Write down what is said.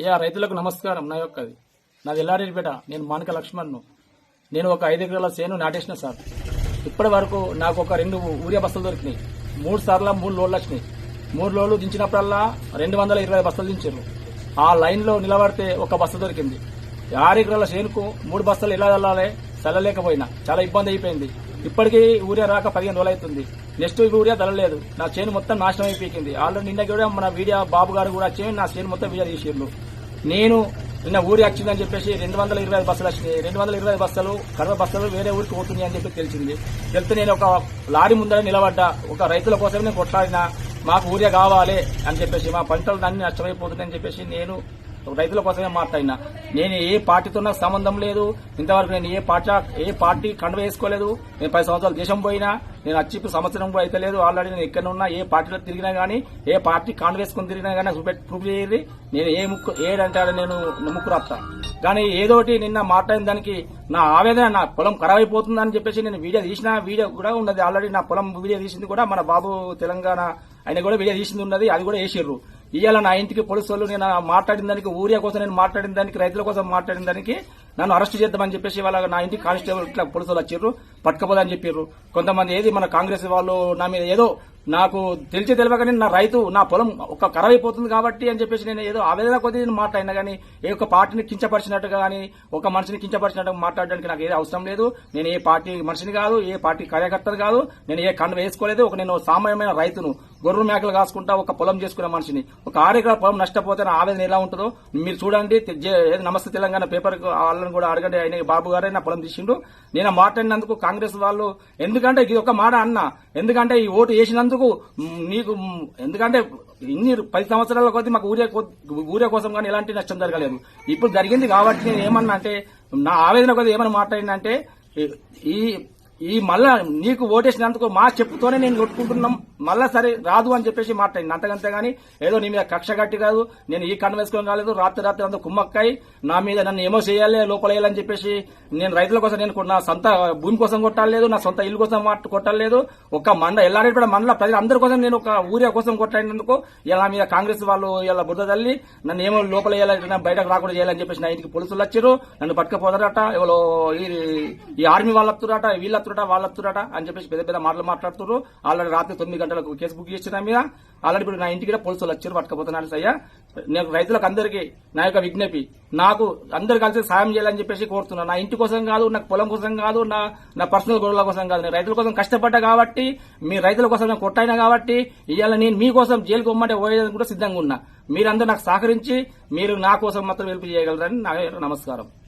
అయ్యా రైతులకు నమస్కారం నా యొక్కది. నాది ఎల్లారెడ్డిపేట నేను మానక లక్ష్మణ్ను. నేను ఒక ఐదు ఎకరాల చేను నాటేసిన సార్. ఇప్పటి వరకు నాకు ఒక రెండు ఊరియా బస్తలు దొరికినాయి. మూడు సార్లు మూడు లోడ్లు వచ్చినాయి. మూడు లోడ్లు దించినప్పుడల్లా రెండు వందల ఇరవై బస్తలు దించారు. ఆ లైన్లో నిలబడితే ఒక బస్త దొరికింది. ఆరు ఎకరాల చేనుకు మూడు బస్తలు ఎలా వెళ్ళాలి చల్లలేకపోయినా. చాలా ఇబ్బంది అయిపోయింది. ఇప్పటికీ ఊరియా రాక పదిహేను రోజులు అవుతుంది. నెక్స్ట్ ఊరియా తలలేదు నా చేను మొత్తం నాశనం అయిపోయింది. ఆల్రెడీ నిన్న కూడా మన వీడియో బాబు గారు కూడా వచ్చి నా చేను మొత్తం వీడియో తీసిర్రు నేను నిన్న ఊరి వచ్చిందని చెప్పేసి రెండు వందల ఇరవై ఐదు బస్సులు వచ్చినాయి రెండు వందల ఇరవై ఐదు బస్సులు కర్ర బస్సులు వేరే ఊరికి పోతున్నాయి అని చెప్పి తెలిసింది. తెలిస్తే నేను ఒక లారీ ముందర నిలబడ్డా. ఒక రైతుల కోసం నేను కొట్లాడినా. మాకు ఊరే కావాలి అని చెప్పేసి మా పంటలు అన్ని నష్టమైపోతున్నాయని చెప్పేసి నేను రైతుల కోసమే మాట్లాడినా. నేను ఏ పార్టీతో నాకు సంబంధం లేదు. ఇంతవరకు నేను ఏ పార్టీ ఏ పార్టీ కండ వేసుకోలేదు. నేను పది సంవత్సరాలు దేశం పోయినా నేను వచ్చి సంవత్సరం కూడా అయితే లేదు. ఆల్రెడీ నేను ఎక్కడ ఉన్నా ఏ పార్టీలో తిరిగినా గానీ ఏ పార్టీ కండ వేసుకుని తిరిగినా గానీ నాకు ప్రూఫ్ చేయాలి నేను ఏ ముక్కు ఏడంటే నేను ముక్కు రాస్తా కానీ ఏదోటి నిన్న మాట్లాడిన దానికి నా ఆవేదన నా పొలం ఖరాబ్ అయిపోతుందని చెప్పేసి నేను వీడియో తీసిన వీడియో కూడా ఉన్నది. ఆల్రెడీ నా పొలం వీడియో తీసింది కూడా మన బాబు తెలంగాణ ఆయన కూడా వీడియో తీసింది ఉన్నది. అది కూడా వేసిర్రు. ఇవాళ నా ఇంటికి పోలీసు వాళ్ళు నేను మాట్లాడిన దానికి ఊరియా కోసం నేను మాట్లాడిన దానికి రైతుల కోసం మాట్లాడిన దానికి నన్ను అరెస్ట్ చేద్దామని చెప్పేసి వాళ్ళ నా ఇంటికి కానిస్టేబుల్ ఇట్లా పోలీసులు వచ్చారు పట్టుకపోదని చెప్పారు. కొంతమంది ఏది మన కాంగ్రెస్ వాళ్ళు నా మీద ఏదో నాకు తెలిసి తెలియకనే నా రైతు నా పొలం ఒక ఖరాబ్ అయిపోతుంది కాబట్టి అని చెప్పేసి నేను ఏదో ఆవేదన కొద్ది నేను మాట్లాడినా కానీ ఏ ఒక్క పార్టీని కించపరిచినట్టుగా కానీ ఒక మనిషిని కించపరిచినట్టుగా మాట్లాడడానికి నాకు ఏది అవసరం లేదు. నేను ఏ పార్టీ మనిషిని కాదు ఏ పార్టీ కార్యకర్తలు కాదు నేను ఏ కండ వేసుకోలేదు ఒక నేను సామాన్యమైన రైతును గొర్రె మేకలు కాసుకుంటా ఒక పొలం చేసుకునే మనిషిని. ఒక ఆరు ఎకరాల పొలం నష్టపోతే నా ఆవేదన ఎలా ఉంటుందో మీరు చూడండి. నమస్తే తెలంగాణ పేపర్ వాళ్ళని కూడా అడగండి. ఆయన బాబు గారే నా పొలం తీసిండు. నేను మాట్లాడినందుకు కాంగ్రెస్ వాళ్ళు ఎందుకంటే ఇది ఒక మాట అన్న ఎందుకంటే ఈ ఓటు వేసినందుకు నీకు ఎందుకంటే ఇన్ని పది సంవత్సరాల కొద్ది మాకు ఊరే ఊరే కోసం కానీ ఎలాంటి నష్టం జరగలేదు. ఇప్పుడు జరిగింది కాబట్టి నేను ఏమన్నా అంటే నా ఆవేదన కొద్ది ఏమని మాట్లాడిందంటే ఈ ఈ మళ్ళా నీకు ఓటేసినందుకు మా చెప్పుతోనే నేను కొట్టుకుంటున్నాం. మళ్ళా సరే రాదు అని చెప్పేసి మాట్లాడింది. అంతకంతే గానీ ఏదో నీ మీద కక్ష కట్టి కాదు. నేను ఈ కన్ను వేసుకొని రాలేదు. రాత్రి రాత్రి అంతా కుమ్మక్కాయి. నా మీద నన్ను ఏమో చేయాలి లోపలేయాలని చెప్పేసి నేను రైతుల కోసం నేను నా సొంత భూమి కోసం కొట్టాలేదు నా సొంత ఇల్లు కోసం కొట్టలేదు. ఒక మండ ఎల్లారెడ్డి కూడా మండల ప్రజలందరి కోసం నేను ఒక ఊరియా కోసం కొట్టాడినందుకు ఇలా మీద కాంగ్రెస్ వాళ్ళు ఇలా బుద్ధ తల్లి నన్ను ఏమో లోపల బయటకు రాకుండా చేయాలని చెప్పేసి నా ఇంటికి పోలీసులు వచ్చారు. నన్ను పట్టుకపోతారట. ఎవరో ఈ- ఈ ఆర్మీ వాళ్ళు వస్తురట వీళ్ళు వస్తురట వాళ్ళు వస్తురట అని చెప్పేసి పెద్ద పెద్ద మాటలు మాట్లాడుతున్నారు ఆల్రెడీ రాత్రి తొమ్మిది గంటలకు కేసు బుక్ చేసిన మీద. ఆల్రెడీ ఇప్పుడు నా ఇంటికి కూడా పోలీసులు వచ్చారు పట్టుకపోతున్నారు సయ్యా. నేను రైతులకు అందరికీ నా యొక్క విజ్ఞప్తి నాకు అందరు కలిసి సాయం చేయాలని చెప్పేసి కోరుతున్నాను నా ఇంటి కోసం కాదు నాకు పొలం కోసం కాదు నా నా పర్సనల్ గొడవల కోసం కాదు. నేను రైతుల కోసం కష్టపడ్డా కాబట్టి మీ రైతుల కోసం నేను కొట్టాయినా కాబట్టి ఇవాళ నేను మీకోసం జైలుకు పోమంటే పోయేదని కూడా సిద్ధంగా ఉన్నా. మీరందరూ నాకు సహకరించి మీరు నా కోసం మాత్రం హెల్ప్ చేయగలరని నా నమస్కారం.